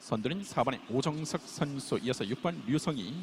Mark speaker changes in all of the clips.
Speaker 1: 선두는 4번의 오정석 선수. 이어서 6번 류성희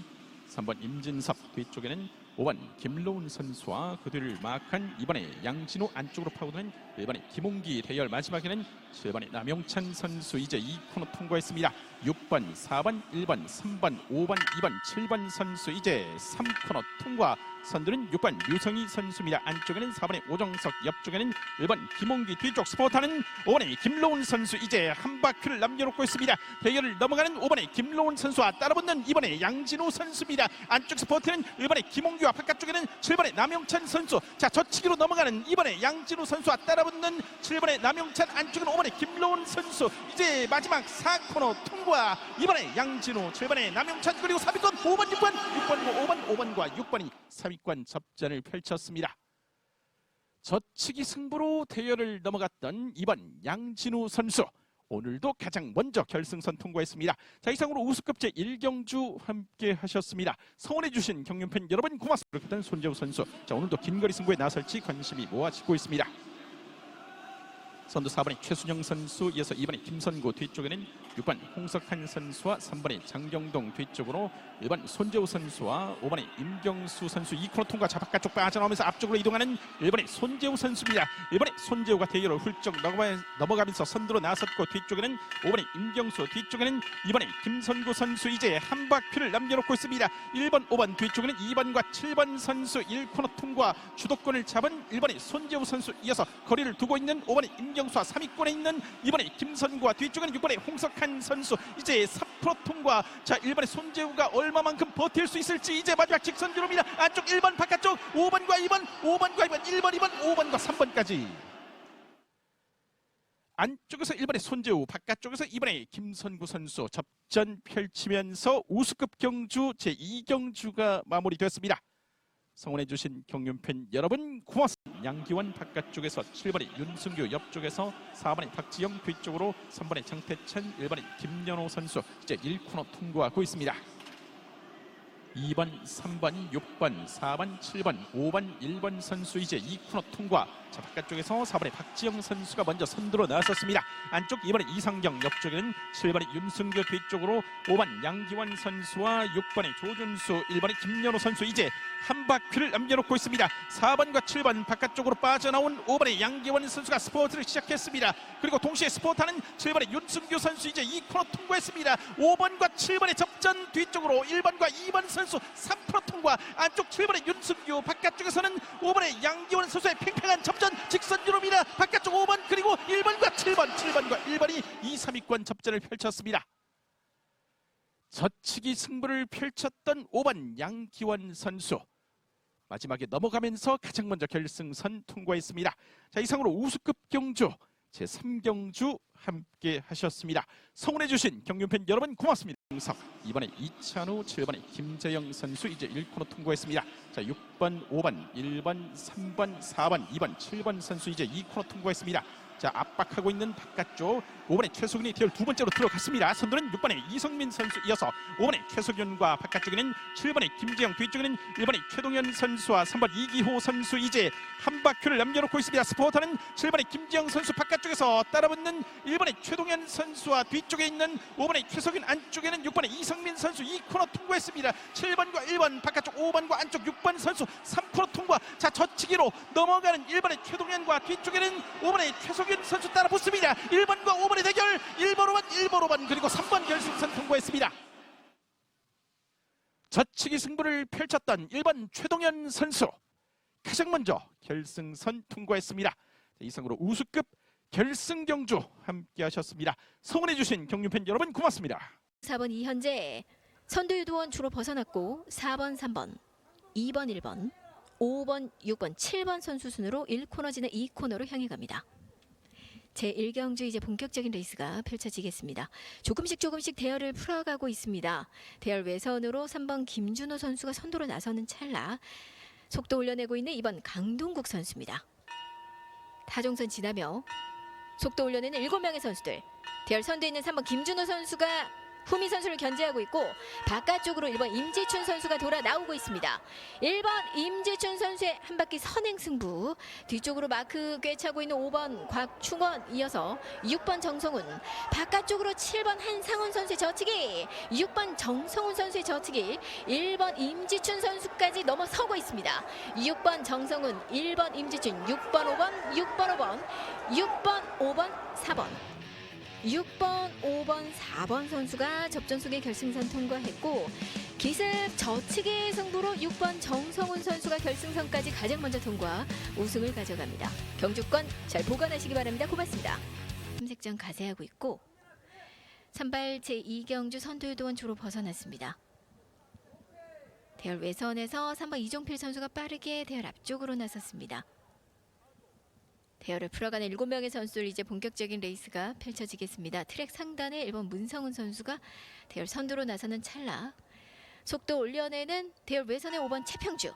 Speaker 1: 3번 임진섭 뒤쪽에는 5번 김로운 선수와 그 뒤를 마크한 2번의 양진호 안쪽으로 파고드는 1번의 김홍기 대열 마지막에는 7번의 남용찬 선수 이제 2코너 통과했습니다. 6번, 4번, 1번, 3번, 5번, 2번, 7번 선수 이제 3코너 통과 선두는 6번 류성희 선수입니다. 안쪽에는 4번의 오정석 옆쪽에는 1번 김홍기 뒤쪽 스포타는 5번의 김로운 선수 이제 한 바퀴를 남겨놓고 있습니다. 대결을 넘어가는 5번의 김로운 선수와 따라붙는 2번의 양진호 선수입니다. 안쪽 스포트는 1번의 김홍 기와 바깥쪽에는 7번의 남용찬 선수. 자 저치기로 넘어가는 2번의 양진호 선수와 따라붙는 7번의 남용찬 안쪽은 5번의 김로운 선수. 이제 마지막 4코너 통과 2번의 양진호 7번의 남용찬 그리고 3위권 5번 6번 6번과 5번 5번과 6번이 3위권 접전을 펼쳤습니다. 저치기 승부로 대열을 넘어갔던 2번 양진우 선수 오늘도 가장 먼저 결승선 통과했습니다. 자 이상으로 우수급 제 1경주 함께 하셨습니다. 성원해 주신 경륜팬 여러분 고맙습니다. 그렇게 손재우 선수 자 오늘도 긴 거리 승부에 나설지 관심이 모아지고 있습니다. 선두 4번의 최순영 선수 이어서 2번의 김선구 뒤쪽에는 6번 홍석한 선수와 3번의 장경동 뒤쪽으로 1번 손재우 선수와 5번의 임경수 선수 2코너 통과 자 바깥 쪽 빠져나오면서 앞쪽으로 이동하는 1번의 손재우 선수입니다. 1번의 손재우가 대결을 훌쩍 넘어가- 넘어가면서 선두로 나섰고 뒤쪽에는 5번의 임경수 뒤쪽에는 2번의 김선구 선수 이제 한 바퀴를 남겨놓고 있습니다. 1번 5번 뒤쪽에는 2번과 7번 선수 1코너 통과 주도권을 잡은 1번의 손재우 선수 이어서 거리를 두고 있는 5번의 임경수 와 3위권에 있는 2번의 김선구와 뒤쪽에는 6번의 홍석한 선수. 이제 3프로 통과 자 1번의 손재우가 얼마만큼 버틸 수 있을지 이제 마지막 직선 주로입니다. 안쪽 1번 바깥쪽 5번과 2번 5번과 2번 1번 2번 5번과 3번까지. 안쪽에서 1번의 손재우 바깥쪽에서 2번의 김선구 선수. 접전 펼치면서 우수급 경주 제2경주가 마무리됐습니다 성원해 주신 경륜팬 여러분 고맙습니다. 양기원 바깥쪽에서 7번의 윤승규 옆쪽에서 4번의 박지영 뒤쪽으로 3번의 장태찬 1번의 김연호 선수 이제 1코너 통과하고 있습니다. 2번, 3번, 6번, 4번, 7번, 5번, 1번 선수 이제 2코너 통과. 자 바깥쪽에서 4번의 박지영 선수가 먼저 선두로 나섰습니다. 안쪽 2번의 이상경 옆쪽에는 7번의 윤승규 뒤쪽으로 5번 양기원 선수와 6번의 조준수, 1번의 김연호 선수 이제 한 바퀴를 남겨놓고 있습니다. 4번과 7번 바깥쪽으로 빠져나온 5번의 양기원 선수가 스포트를 시작했습니다. 그리고 동시에 스포트하는 7번의 윤승규 선수 이제 2코너 통과했습니다. 5번과 7번의 접전 뒤쪽으로 1번과 2번 선수 3프로 통과 안쪽 7번의 윤승규 바깥쪽에서는 5번의 양기원 선수의 팽팽한 접전 직선 유로입니다. 바깥쪽 5번 그리고 1번과 7번 7번과 1번이 2, 3위권 접전을 펼쳤습니다. 저치기 승부를 펼쳤던 5번 양기원 선수 마지막에 넘어가면서 가장 먼저 결승선 통과했습니다. 자 이상으로 우수급 경주 제 3경주 함께 하셨습니다. 성원해 주신 경륜팬 여러분 고맙습니다. 석 이번에 이찬우 7번에 김재영 선수 이제 1코너 통과했습니다. 자 6번 5번 1번 3번 4번 2번 7번 선수 이제 2코너 통과했습니다. 자 압박하고 있는 바깥쪽 5번의 최석윤이 대열 두 번째로 들어갔습니다. 선두는 6번의 이성민 선수 이어서 5번의 최석윤과 바깥쪽에는 7번의 김지영 뒤쪽에는 1번의 최동현 선수와 3번 이기호 선수 이제 한 바퀴를 남겨놓고 있습니다. 스포터는 7번의 김지영 선수 바깥쪽에서 따라붙는 1번의 최동현 선수와 뒤쪽에 있는 5번의 최석윤 안쪽에는 6번의 이성민 선수 2코너 통과했습니다. 7번과 1번 바깥쪽 5번과 안쪽 6번 선수 3코너 통과 자 저치기로 넘어가는 1번의 최동현과 뒤쪽에는 5번의 최석 윤 선수 따라 붙습니다. 1번과 5번의 대결 1번 5번 1번 5번 그리고 3번 결승선 통과했습니다. 저치기 승부를 펼쳤던 1번 최동현 선수 가장 먼저 결승선 통과했습니다. 자, 이상으로 우수급 결승 경주 함께 하셨습니다. 성원해 주신 경륜팬 여러분 고맙습니다.
Speaker 2: 4번 이현재 선두 유도원 주로 벗어났고 4번 3번 2번 1번 5번 6번 7번 선수 순으로 1코너 지나 2코너로 향해 갑니다. 제1경주 이제 본격적인 레이스가 펼쳐지겠습니다. 조금씩 조금씩 대열을 풀어가고 있습니다. 대열 외선으로 3번 김준호 선수가 선두로 나서는 찰나 속도 올려내고 있는 2번 강동국 선수입니다. 타종선 지나며 속도 올려내는 7명의 선수들 대열 선두에 있는 3번 김준호 선수가 후미 선수를 견제하고 있고 바깥쪽으로 1번 임지춘 선수가 돌아 나오고 있습니다. 1번 임지춘 선수의 한 바퀴 선행 승부. 뒤쪽으로 마크 꿰차고 있는 5번 곽충원 이어서 6번 정성훈. 바깥쪽으로 7번 한상훈 선수의 저치기. 6번 정성훈 선수의 저치기. 1번 임지춘 선수까지 넘어서고 있습니다. 6번 정성훈 1번 임지춘 6번 5번 6번 5번 6번 5번 4번 6번, 5번, 4번 선수가 접전속의 결승선 통과했고 기습 저치기 승부로 6번 정성훈 선수가 결승선까지 가장 먼저 통과 우승을 가져갑니다. 경주권 잘 보관하시기 바랍니다. 고맙습니다. 삼색전 가세하고 있고 선발 제2경주 선두유도원 주로 벗어났습니다. 대열 외선에서 3번 이종필 선수가 빠르게 대열 앞쪽으로 나섰습니다. 대열을 풀어가는 7명의 선수들 이제 본격적인 레이스가 펼쳐지겠습니다. 트랙 상단에 1번 문성훈 선수가 대열 선두로 나서는 찰나 속도 올려내는 대열 외선의 5번 최평주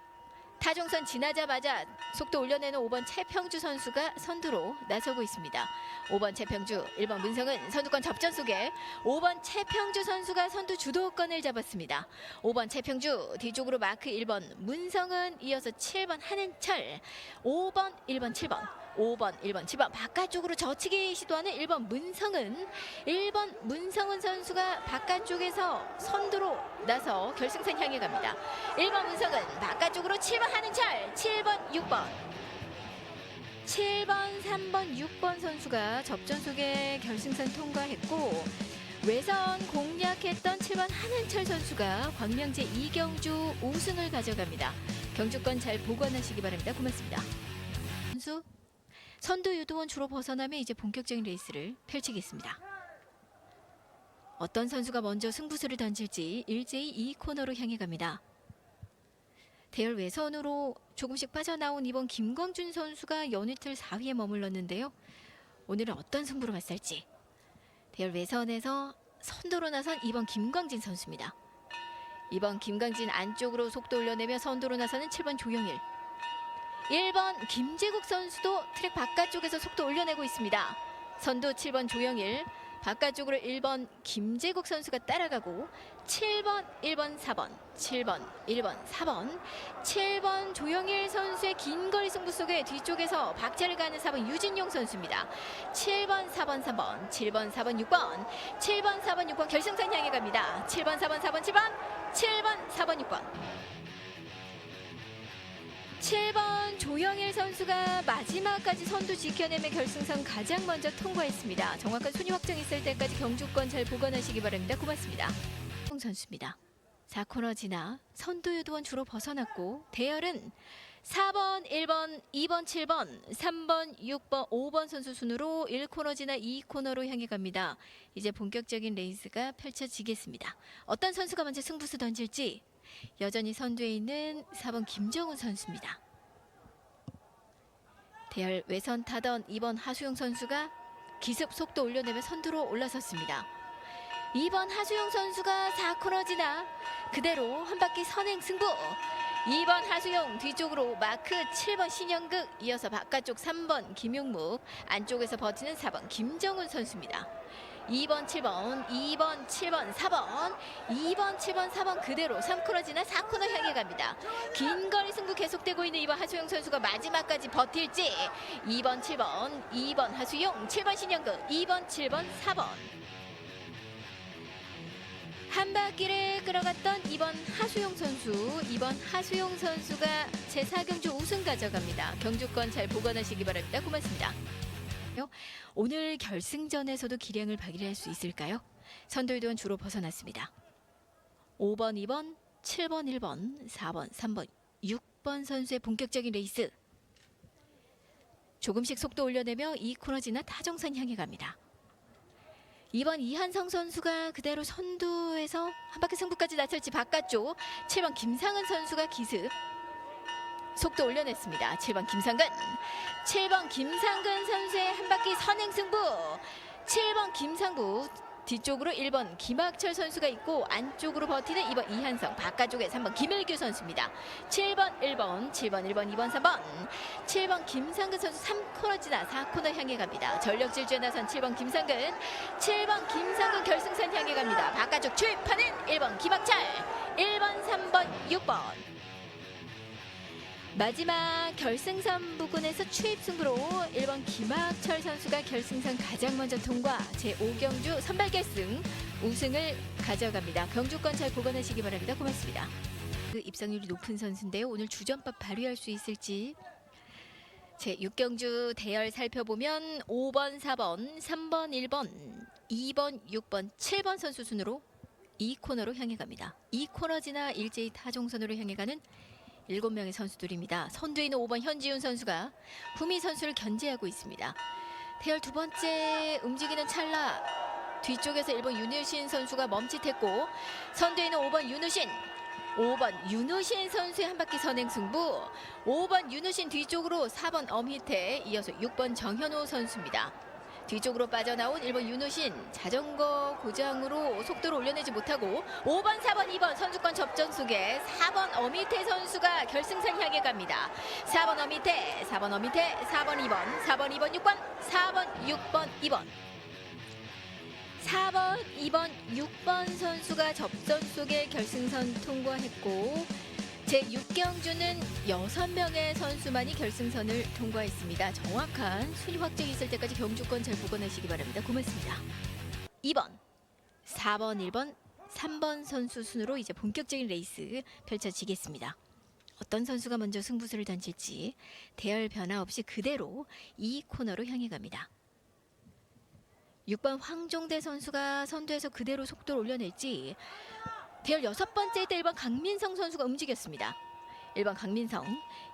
Speaker 2: 타종선 지나자마자 속도 올려내는 5번 최평주 선수가 선두로 나서고 있습니다. 5번 최평주, 1번 문성은 선두권 접전 속에 5번 최평주 선수가 선두 주도권을 잡았습니다. 5번 최평주 뒤쪽으로 마크 1번 문성은 이어서 7번 한은철 5번 1번 7번 5번 1번 7번 바깥쪽으로 저치기 시도하는 1번 문성은 1번 문성은 선수가 바깥쪽에서 선두로 나서 결승선 향해 갑니다. 1번 문성은 바깥쪽으로 7번 한은철 7번 6번 7번 3번 6번 선수가 접전 속에 결승선 통과했고 외선 공략했던 7번 한한철 선수가 광명제 이경주 우승을 가져갑니다. 경주권 잘 보관하시기 바랍니다. 고맙습니다. 선수 선두 유도원 주로 벗어나면 이제 본격적인 레이스를 펼치겠습니다. 어떤 선수가 먼저 승부수를 던질지 일제히 이 코너로 향해 갑니다. 대열 외선으로 조금씩 빠져나온 이번 김광준 선수가 연이틀 4위에 머물렀는데요. 오늘은 어떤 승부로 맞설지. 대열 외선에서 선두로 나선 2번 김광진 선수입니다. 2번 김광진 안쪽으로 속도 올려내며 선두로 나서는 7번 조영일. 1번 김재국 선수도 트랙 바깥쪽에서 속도 올려내고 있습니다. 선두 7번 조영일, 바깥쪽으로 1번 김재국 선수가 따라가고 7번, 1번, 4번, 7번, 1번, 4번, 7번 조영일 선수의 긴 거리 승부 속에 뒤쪽에서 박자를 가는 4번 유진용 선수입니다. 7번, 4번, 3번, 7번, 4번, 6번, 7번, 4번, 6번 결승선 향해 갑니다. 7번, 4번, 4번, 7번, 7번, 4번, 6번. 7번 조영일 선수가 마지막까지 선두 지켜내며 결승선 가장 먼저 통과했습니다. 정확한 순위 확정 있을 때까지 경주권 잘 보관하시기 바랍니다. 고맙습니다. 홍 선수입니다. 4코너 지나 선두 유도원 주로 벗어났고 대열은 4번, 1번, 2번, 7번, 3번, 6번, 5번 선수 순으로 1코너 지나 2코너로 향해 갑니다. 이제 본격적인 레이스가 펼쳐지겠습니다. 어떤 선수가 먼저 승부수 던질지 여전히 선두에 있는 4번 김정훈 선수입니다. 대열 외선 타던 2번 하수영 선수가 기습 속도 올려내며 선두로 올라섰습니다. 2번 하수영 선수가 4코너 지나 그대로 한 바퀴 선행 승부. 2번 하수영 뒤쪽으로 마크 7번 신영극 이어서 바깥쪽 3번 김용묵 안쪽에서 버티는 4번 김정훈 선수입니다. 2번 7번 2번 7번 4번 2번 7번 4번 그대로 3코너 지나 4코너 향해 갑니다. 긴 거리 승부 계속되고 있는 2번 하수영 선수가 마지막까지 버틸지 2번 7번 2번 하수영 7번 신영극 2번 7번 4번 한 바퀴를 끌어갔던 2번 하수용 선수, 2번 하수용 선수가 제4경주 우승 가져갑니다. 경주권 잘 보관하시기 바랍니다. 고맙습니다. 오늘 결승전에서도 기량을 발휘할 수 있을까요? 선두유도원 주로 벗어났습니다. 5번, 2번, 7번, 1번, 4번, 3번, 6번 선수의 본격적인 레이스. 조금씩 속도 올려내며 이 코너 지나 타정선 향해 갑니다. 2번 이한성 선수가 그대로 선두에서 한 바퀴 승부까지 나설지 바깥쪽 7번 김상은 선수가 기습 속도 올려냈습니다. 7번 김상근 7번 김상근 선수의 한 바퀴 선행 승부 7번 김상구 뒤쪽으로 1번 김학철 선수가 있고 안쪽으로 버티는 2번 이한성 바깥쪽에 3번 김일규 선수입니다. 7번 1번 7번 1번 2번 3번 7번 김상근 선수 3코너 지나 4코너 향해 갑니다. 전력 질주에 나선 7번 김상근 7번 김상근 결승선 향해 갑니다. 바깥쪽 추입하는 1번 김학철 1번 3번 6번 마지막 결승선 부근에서 추입 승부로 1번 김학철 선수가 결승선 가장 먼저 통과 제5경주 선발 결승 우승을 가져갑니다. 경주권 잘 보관하시기 바랍니다. 고맙습니다. 그 입상률이 높은 선수인데요. 오늘 주전법 발휘할 수 있을지 제 6경주 대열 살펴보면 5번, 4번, 3번, 1번, 2번, 6번, 7번 선수 순으로 이 코너로 향해 갑니다. 이 코너 지나 일제히 타종선으로 향해 가는 일곱 명의 선수들입니다. 있는 5번 현지훈 선수가 후미 선수를 견제하고 있습니다. 대열 두 번째 움직이는 찰나 뒤쪽에서 1번 윤우신 선수가 멈칫했고 있는 5번 윤우신 5번 윤우신 선수의 한 바퀴 선행 승부 5번 윤우신 뒤쪽으로 4번 엄희태 이어서 6번 정현호 선수입니다. 뒤쪽으로 빠져나온 1번 윤우신 자전거 고장으로 속도를 올려내지 못하고 5번, 4번, 2번 선수권 접전 속에 4번 어미태 선수가 결승선 향해 갑니다. 4번 어미태, 4번 어미태, 4번, 2번, 4번, 2번, 6번, 4번, 6번, 2번. 4번, 2번, 6번 선수가 접전 속에 결승선 통과했고 제 6경주는 6명의 선수만이 결승선을 통과했습니다. 정확한 순위 확정이 있을 때까지 경주권 잘 보관하시기 바랍니다. 고맙습니다. 2번, 4번, 1번, 3번 선수 순으로 이제 본격적인 레이스 펼쳐지겠습니다. 어떤 선수가 먼저 승부수를 던질지 대열 변화 없이 그대로 이 코너로 향해 갑니다. 6번 황종대 선수가 선두에서 그대로 속도를 올려낼지 대열 여섯 번째 때 1번 강민성 선수가 움직였습니다. 1번 강민성,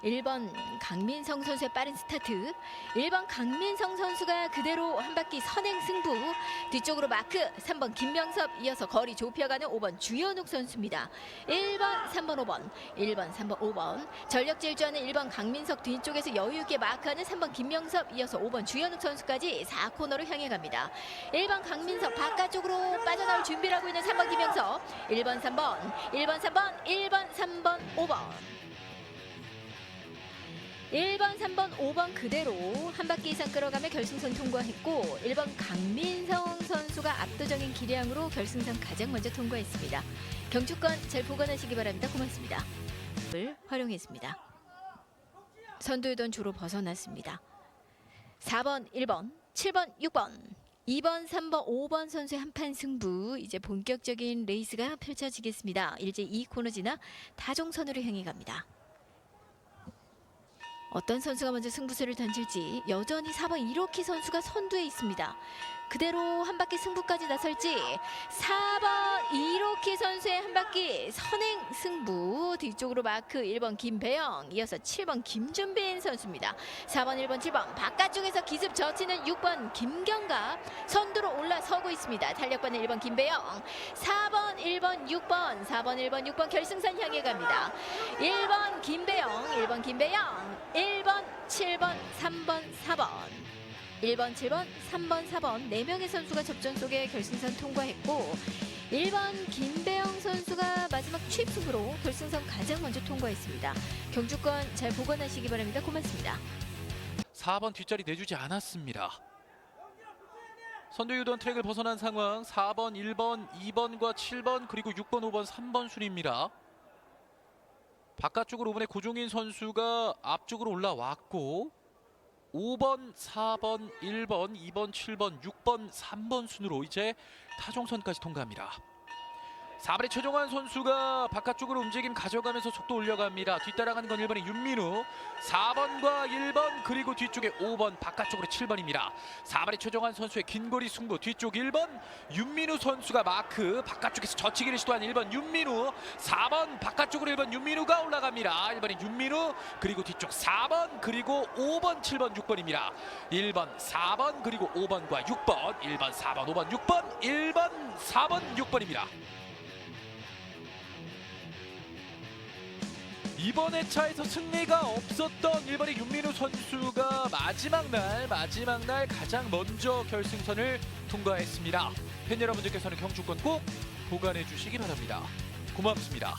Speaker 2: 1번 강민성 선수의 빠른 스타트, 1번 강민성 선수가 그대로 한 바퀴 선행 승부, 뒤쪽으로 마크 3번 김명섭 이어서 거리 좁혀가는 5번 주현욱 선수입니다. 1번, 3번, 5번, 1번, 3번, 5번 전력 질주하는 1번 강민석 뒤쪽에서 여유 있게 마크하는 3번 김명섭 이어서 5번 주현욱 선수까지 4코너로 향해 갑니다. 1번 강민석 바깥쪽으로 빠져나올 준비를 하고 있는 3번 김명섭 1번 3번 1번 3번 1번 3번 5번 1번 3번 5번 그대로 한 바퀴 이상 끌어가며 결승선 통과했고 1번 강민성 선수가 압도적인 기량으로 결승선 가장 먼저 통과했습니다. 경주권 잘 보관하시기 바랍니다. 고맙습니다. 을 활용했습니다. 선두유던 주로 벗어났습니다. 4번, 1번, 7번, 6번, 2번, 3번, 5번 선수의 한판 승부 이제 본격적인 레이스가 펼쳐지겠습니다. 일제 2코너 지나 타종선으로 향해 갑니다. 어떤 선수가 먼저 승부수를 던질지 여전히 4번 이로키 선수가 선두에 있습니다. 그대로 한 바퀴 승부까지 나설지 4번 이로키 선수의 한 바퀴 선행 승부 뒤쪽으로 마크 1번 김배영 이어서 7번 김준빈 선수입니다. 4번 1번 7번 바깥쪽에서 기습 젖히는 6번 김경가 선두로 올라서고 있습니다. 탄력받는 1번 김배영 4번 1번 6번 4번 1번 6번 결승선 향해 갑니다. 1번 김배영 1번 김배영 1번 7번 3번 4번 1번, 7번, 3번, 4번 4명의 선수가 접전 속에 결승선 통과했고 1번 김배영 선수가 마지막 승부로 결승선 가장 먼저 통과했습니다. 경주권 잘 보관하시기 바랍니다. 고맙습니다.
Speaker 3: 4번 뒷자리 내주지 않았습니다. 선두 유도원 트랙을 벗어난 상황 4번, 1번, 2번과 7번 그리고 6번, 5번, 3번 순입니다. 바깥쪽으로 이번에 고종인 선수가 앞쪽으로 올라왔고 5번, 4번, 1번, 2번, 7번, 6번, 3번 순으로 이제 타종선까지 통과합니다. 4번의 최종환 선수가 바깥쪽으로 움직임 가져가면서 속도 올려갑니다. 뒤따라가는 건 1번의 윤민우, 4번과 1번 그리고 뒤쪽에 5번 바깥쪽으로 7번입니다. 4번의 최종환 선수의 긴 거리 승부 뒤쪽 1번 윤민우 선수가 마크 바깥쪽에서 젖히기를 시도한 1번 윤민우 4번 바깥쪽으로 1번 윤민우가 올라갑니다. 1번의 윤민우 그리고 뒤쪽 4번 그리고 5번 7번 6번입니다. 1번 4번 그리고 5번과 6번 1번 4번 5번 6번 1번 4번 6번입니다. 이번 회차에서 승리가 없었던 1번의 윤민우 선수가 마지막 날 마지막 날 가장 먼저 결승선을 통과했습니다. 팬 여러분들께서는 경주권 꼭 보관해 주시기 바랍니다. 고맙습니다.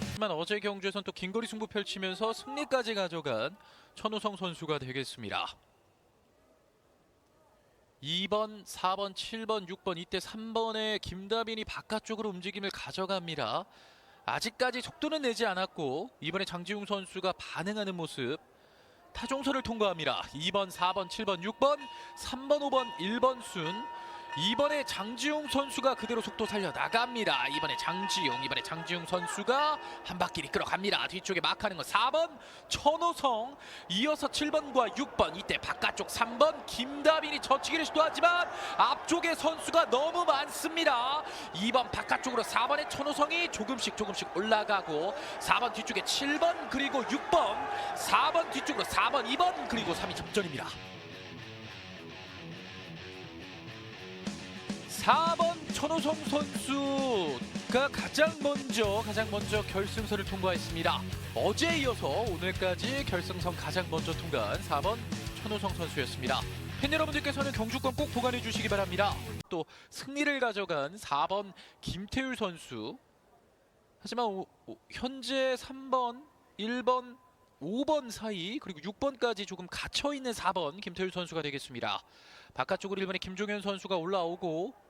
Speaker 3: 하지만 어제 경주에선 또 긴거리 승부 펼치면서 승리까지 가져간 천우성 선수가 되겠습니다. 2번, 4번, 7번, 6번 이때 3번에 김다빈이 바깥쪽으로 움직임을 가져갑니다. 아직까지 속도는 내지 않았고 이번에 장지웅 선수가 반응하는 모습 타종선을 통과합니다. 2번, 4번, 7번, 6번, 3번, 5번, 1번 순 이번에 장지웅 선수가 그대로 속도 살려 나갑니다. 이번에 장지웅, 이번에 장지웅 선수가 한 바퀴를 끌어갑니다. 뒤쪽에 막하는 건 4번 천호성, 이어서 7번과 6번 이때 바깥쪽 3번 김다빈이 젖히기를 시도하지만 앞쪽에 선수가 너무 많습니다. 2번 바깥쪽으로 4번의 천호성이 조금씩 조금씩 올라가고 4번 뒤쪽에 7번 그리고 6번 4번 뒤쪽으로 4번 2번 그리고 3위 접전입니다. 4번 천호성 선수가 가장 먼저 가장 먼저 결승선을 통과했습니다. 어제 이어서 오늘까지 결승선 가장 먼저 통과한 4번 천호성 선수였습니다. 팬 여러분들께서는 경주권 꼭 보관해 주시기 바랍니다. 또 승리를 가져간 4번 김태율 선수. 하지만 오- 오- 현재 3번, 1번, 5번 사이 그리고 6번까지 조금 갇혀 있는 4번 김태율 선수가 되겠습니다. 바깥쪽으로 1번의 김종현 선수가 올라오고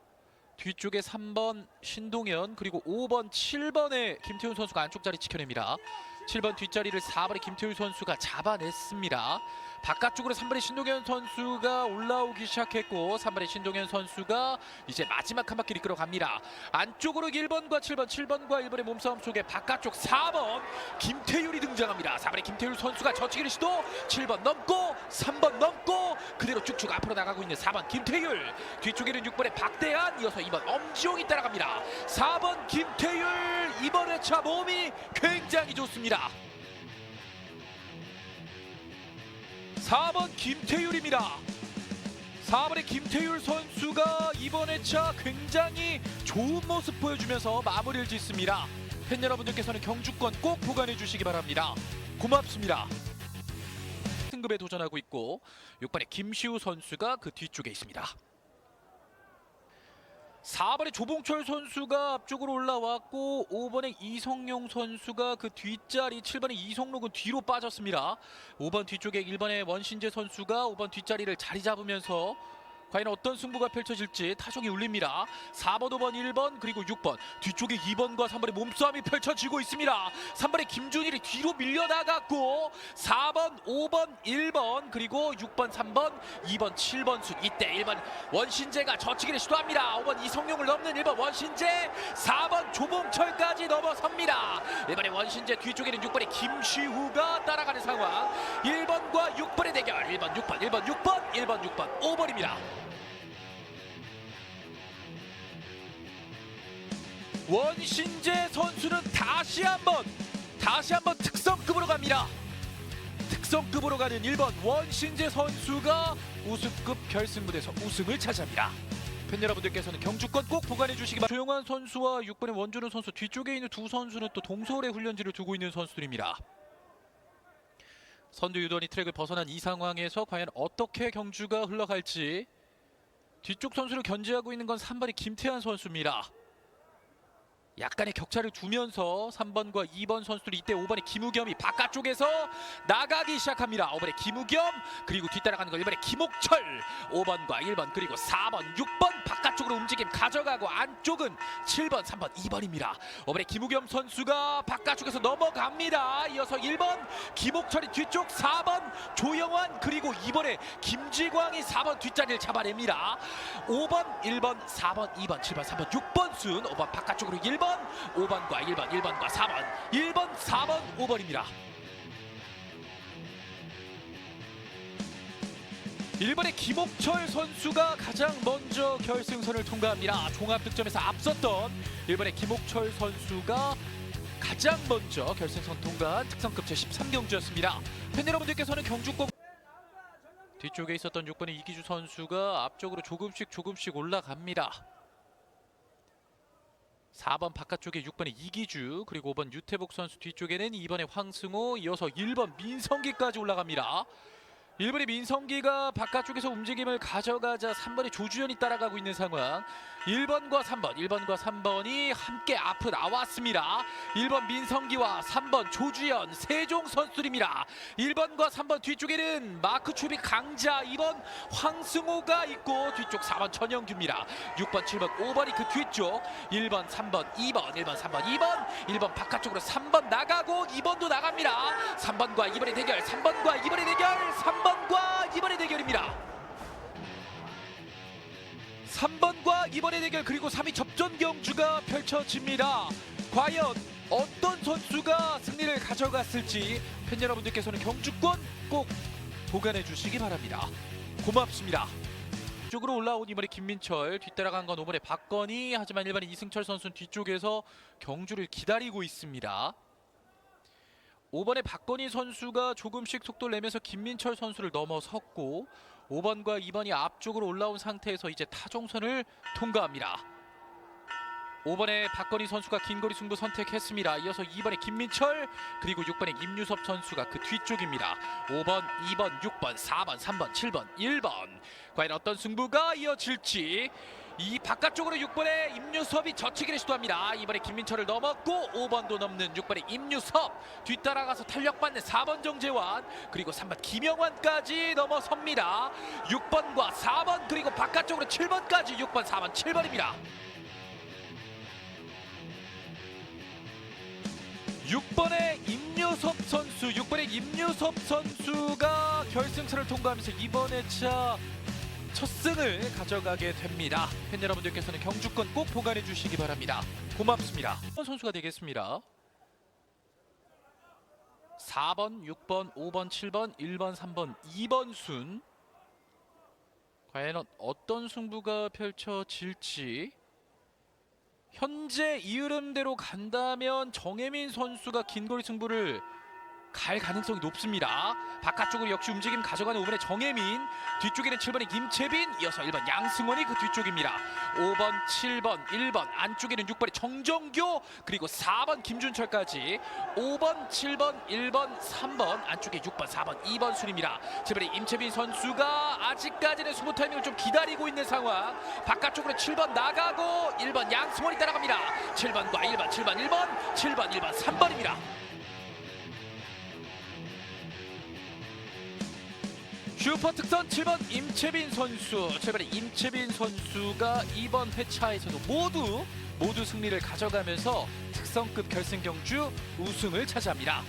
Speaker 3: 뒤쪽에 3번 신동현 그리고 5번 7번의 김태훈 선수가 안쪽 자리 지켜냅니다. 7번 뒷자리를 4번의 김태훈 선수가 잡아냈습니다. 바깥쪽으로 3번의 신동현 선수가 올라오기 시작했고 3번의 신동현 선수가 이제 마지막 한 바퀴를 끌어갑니다. 안쪽으로 1번과 7번, 7번과 1번의 몸싸움 속에 바깥쪽 4번 김태율이 등장합니다. 4번의 김태율 선수가 저치기를 시도 7번 넘고 3번 넘고 그대로 쭉쭉 앞으로 나가고 있는 4번 김태율 뒤쪽에는 6번의 박대한 이어서 2번 엄지용이 따라갑니다. 4번 김태율 이번 회차 몸이 굉장히 좋습니다. 4번 김태율입니다. 4번의 김태율 선수가 이번 회차 굉장히 좋은 모습 보여주면서 마무리를 짓습니다. 팬 여러분들께서는 경주권 꼭 보관해 주시기 바랍니다. 고맙습니다. 등급에 도전하고 있고 6번의 김시우 선수가 그 뒤쪽에 있습니다. 4번의 조봉철 선수가 앞쪽으로 올라왔고 5번의 이성용 선수가 그 뒷자리 7번의 이성록은 뒤로 빠졌습니다. 5번 뒤쪽에 1번의 원신재 선수가 5번 뒷자리를 자리 잡으면서 과연 어떤 승부가 펼쳐질지 타종이 울립니다. 4번, 5번, 1번 그리고 6번 뒤쪽에 2번과 3번의 몸싸움이 펼쳐지고 있습니다. 3번의 김준일이 뒤로 밀려나갔고 4번, 5번, 1번 그리고 6번, 3번, 2번, 7번 순 이때 1번 원신재가 저치기를 시도합니다. 5번 이성용을 넘는 1번 원신재 4번 조봉철까지 넘어섭니다. 1번의 원신재 뒤쪽에는 6번의 김시후가 따라가는 상황 1번과 6번의 대결 1번, 6번, 1번, 6번, 1번, 6번, 5번입니다. 원신재 선수는 다시 한번 다시 한번 특성급으로 갑니다. 특성급으로 가는 1번 원신재 선수가 우승급 결승 무대에서 우승을 차지합니다. 팬 여러분들께서는 경주권 꼭 보관해 주시기 바랍니다. 조영환 선수와 6번의 원준우 선수 뒤쪽에 있는 두 선수는 또 동서울의 훈련지를 두고 있는 선수들입니다. 선두 유던이 트랙을 벗어난 이 상황에서 과연 어떻게 경주가 흘러갈지 뒤쪽 선수를 견제하고 있는 건 3번의 김태환 선수입니다. 약간의 격차를 두면서 3번과 2번 선수들이 이때 5번의 김우겸이 바깥쪽에서 나가기 시작합니다. 5번의 김우겸 그리고 뒤따라가는 건 1번의 김옥철 5번과 1번 그리고 4번 6번 바깥쪽으로 움직임 가져가고 안쪽은 7번 3번 2번입니다. 5번의 김우겸 선수가 바깥쪽에서 넘어갑니다. 이어서 1번 김옥철이 뒤쪽 4번 조영환 그리고 2번의 김지광이 4번 뒷자리를 잡아냅니다. 5번 1번 4번 2번 7번 3번 6번 순 5번 바깥쪽으로 1번 5번과 1번 1번과 4번 1번 4번 5번입니다. 1번의 김옥철 선수가 가장 먼저 결승선을 통과합니다. 종합 득점에서 앞섰던 1번의 김옥철 선수가 가장 먼저 결승선 통과한 특성급 제13경주였습니다. 팬 여러분들께서는 경주권 뒤쪽에 있었던 6번의 이기주 선수가 앞쪽으로 조금씩 조금씩 올라갑니다. 4번 바깥쪽에 6번의 이기주 그리고 5번 유태복 선수 뒤쪽에는 2번의 황승호 이어서 1번 민성기까지 올라갑니다. 1번의 민성기가 바깥쪽에서 움직임을 가져가자 3번의 조주현이 따라가고 있는 상황 1번과 3번. 1번과 3번이 함께 앞으로 나왔습니다. 1번 민성기와 3번 조주현 세종 선수입니다. 1번과 3번 뒤쪽에는 마크 추비 강자 2번 황승호가 있고 뒤쪽 4번 전영규입니다. 6번 7번 5번이 그 뒤쪽. 1번 3번 2번 1번 3번 2번. 1번 바깥쪽으로 3번 나가고 2번도 나갑니다. 3번과 2번의 대결 3번과 2번의 대결 3번과 2번의 대결입니다 3번과 2번의 대결 그리고 3위 접전 경주가 펼쳐집니다. 과연 어떤 선수가 승리를 가져갔을지 팬 여러분들께서는 경주권 꼭 보관해 주시기 바랍니다. 고맙습니다. 쪽으로 올라온 이번에 김민철 뒤따라간 건 5번의 박건희 하지만 일반인 이승철 선수는 뒤쪽에서 경주를 기다리고 있습니다. 5번의 박건희 선수가 조금씩 속도를 내면서 김민철 선수를 넘어섰고 5번과 2번이 앞쪽으로 올라온 상태에서 이제 타종선을 통과합니다. 5번의 박건희 선수가 긴거리 승부 선택했습니다. 이어서 2번의 김민철 그리고 6번의 임유섭 선수가 그 뒤쪽입니다. 5번, 2번, 6번, 4번, 3번, 7번, 1번 과연 어떤 승부가 이어질지 이 바깥쪽으로 6번의 임유섭이 젖히기를 시도합니다. 이번에 김민철을 넘었고 5번도 넘는 6번의 임유섭 뒤따라가서 탄력받는 4번 정재환 그리고 3번 김영환까지 넘어섭니다. 6번과 4번 그리고 바깥쪽으로 7번까지 6번, 4번, 7번입니다. 6번의 임유섭 선수, 6번의 임유섭 선수가 결승선을 통과하면서 이번 회차 첫 승을 가져가게 됩니다. 팬 여러분들께서는 경주권 꼭 보관해 주시기 바랍니다. 고맙습니다. 1번 선수가 되겠습니다. 4번, 6번, 5번, 7번, 1번, 3번, 2번 순 과연 어떤 승부가 펼쳐질지 현재 이 흐름대로 간다면 정혜민 선수가 긴 거리 승부를 갈 가능성이 높습니다. 바깥쪽으로 역시 움직임 가져가는 5번의 정혜민, 뒤쪽에는 7번의 김채빈, 이어서 1번 양승원이 그 뒤쪽입니다. 5번, 7번, 1번, 안쪽에는 6번의 정정교, 그리고 4번 김준철까지 5번, 7번, 1번, 3번, 안쪽에 6번, 4번, 2번 순입니다. 7번의 임채빈 선수가 아직까지는 스무 타이밍을 좀 기다리고 있는 상황. 바깥쪽으로 7번 나가고 1번 양승원이 따라갑니다. 7번과 1번, 7번, 1번, 7번, 1번, 3번입니다. 슈퍼 특선 7번 임채빈 선수 7번의 임채빈 선수가 이번 회차에서도 모두 모두 승리를 가져가면서 특성급 결승 경주 우승을 차지합니다.